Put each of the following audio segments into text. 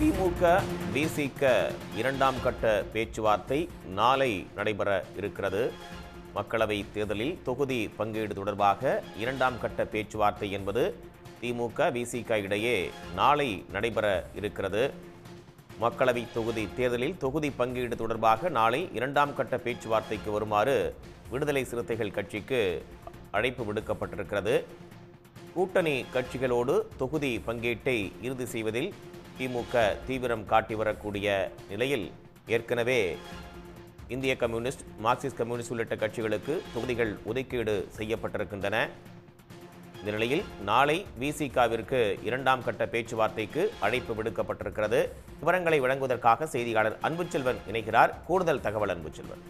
திமுக விசிக இரண்டாம் கட்ட பேச்சுவார்த்தை நாளை நடைபெற இருக்கிறது. மக்களவை தேர்தலில் தொகுதி பங்கீடு தொடர்பாக இரண்டாம் கட்ட பேச்சுவார்த்தை என்பது திமுக விசிக இடையே நாளை நடைபெற இருக்கிறது. மக்களவை தொகுதி தேர்தலில் தொகுதி பங்கீடு தொடர்பாக நாளை இரண்டாம் கட்ட பேச்சுவார்த்தைக்கு வருமாறு விடுதலை சிறுத்தைகள் கட்சிக்கு அழைப்பு விடுக்கப்பட்டிருக்கிறது. கூட்டணி கட்சிகளோடு தொகுதி பங்கீட்டை இறுதி செய்வதில் திமுக தீவிரம் காட்டி வரக்கூடிய நிலையில் ஏற்கனவே இந்திய கம்யூனிஸ்ட் மார்க்சிஸ்ட் கம்யூனிஸ்ட் உள்ளிட்ட கட்சிகளுக்கு தொகுதிகள் ஒதுக்கீடு செய்யப்பட்டிருக்கின்றன. இந்த நிலையில் நாளை விசிகாவிற்கு இரண்டாம் கட்ட பேச்சுவார்த்தைக்கு அழைப்பு விடுக்கப்பட்டிருக்கிறது. விவரங்களை வழங்குவதற்காக செய்தியாளர் அன்புச்செல்வன் இணைகிறார். கூடுதல் தகவல் அன்புச்செல்வன்.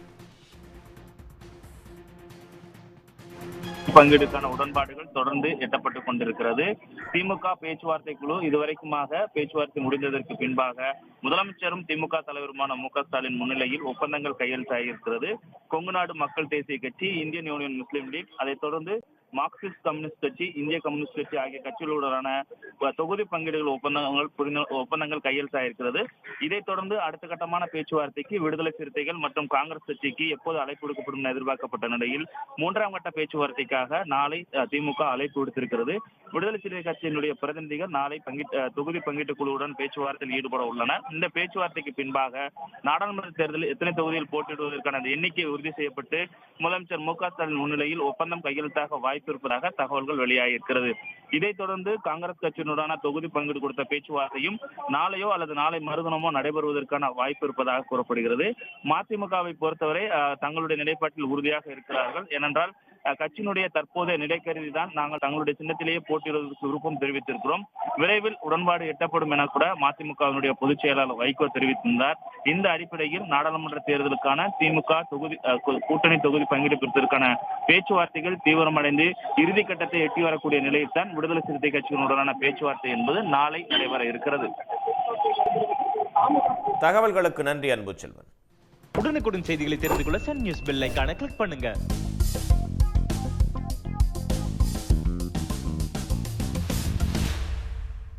பங்கீடுக்கான உடன்பாடுகள் தொடர்ந்து எட்டப்பட்டுக் கொண்டிருக்கிறது. திமுக பேச்சுவார்த்தை குழு இதுவரைக்குமாக பேச்சுவார்த்தை முடிந்ததற்கு பின்பாக முதலமைச்சரும் திமுக தலைவருமான மு க ஸ்டாலின் முன்னிலையில் ஒப்பந்தங்கள் கையெழுத்தாகியிருக்கிறது. கொங்கு நாடு மக்கள் தேசிய கட்சி இந்தியன் யூனியன் முஸ்லீம் லீக் அதைத் தொடர்ந்து மார்க்சிஸ்ட் கம்யூனிஸ்ட் கட்சி இந்திய கம்யூனிஸ்ட் கட்சி ஆகிய கட்சிகளுடனான தொகுதி பங்கீடுகள் ஒப்பந்தங்கள் புரிந்து- ஒப்பந்தங்கள் கையெழுத்தாயிருக்கிறது. இதைத் தொடர்ந்து அடுத்த கட்டமான பேச்சுவார்த்தைக்கு விடுதலை சிறுத்தைகள் மற்றும் காங்கிரஸ் கட்சிக்கு எப்போது அழைப்பு விடுக்கப்படும் என எதிர்பார்க்கப்பட்ட நிலையில் மூன்றாம் கட்ட பேச்சுவார்த்தைக்காக நாளை திமுக அழைப்பு விடுத்திருக்கிறது. விடுதலை சிறுத்தை கட்சியினுடைய பிரதிநிதிகள் நாளை தொகுதி பங்கீட்டு குழுவுடன் பேச்சுவார்த்தையில் ஈடுபட உள்ளனர். இந்த பேச்சுவார்த்தைக்கு பின்பாக நாடாளுமன்ற தேர்தலில் எத்தனை தொகுதியில் போட்டியிடுவதற்கான எண்ணிக்கை உறுதி செய்யப்பட்டு முதலமைச்சர் மு க ஸ்டாலின் முன்னிலையில் ஒப்பந்தம் கையெழுத்தாக வாய்ப்பு இருப்பதாக தகவல்கள் வெளியாகியிருக்கிறது இதைத் தொடர்ந்து காங்கிரஸ் கட்சியினுடான தொகுதி பங்கீடு கொடுத்த பேச்சுவார்த்தையும் நாளையோ அல்லது நாளை மறுதினமோ நடைபெறுவதற்கான வாய்ப்பு இருப்பதாக கூறப்படுகிறது. மதிமுகவை பொறுத்தவரை தங்களுடைய நிலைப்பாட்டில் உறுதியாக இருக்கிறார்கள். ஏனென்றால் கட்சியினுடைய தற்போதைய நிலை கருதி தான் நாங்கள் தங்களுடைய சின்னத்திலேயே போட்டியிடுவதற்கு விருப்பம் தெரிவித்திருக்கிறோம். விரைவில் உடன்பாடு எட்டப்படும் என கூட மதிமுகவினுடைய பொதுச் செயலாளர் வைகோ தெரிவித்திருந்தார். இந்த அடிப்படையில் நாடாளுமன்ற தேர்தலுக்கான திமுக தொகுதி அஹ், கூட்டணி தொகுதி பங்கீடு குறித்திற்கான பேச்சுவார்த்தைகள் தீவிரமடைந்து இறுதி கட்டத்தை எட்டி வரக்கூடிய நிலையில் தான் விடுதலை சிறுத்தை கட்சியினுடனான பேச்சுவார்த்தை என்பது நாளை நடைபெற இருக்கிறது. தகவல்களுக்கு நன்றி அன்புச்செல்வன் உடனுக்குடன் செய்திகளை தெரிந்து கொள்ள சன் நியூஸ் பெல் ஐகானை கிளிக் பண்ணுங்க.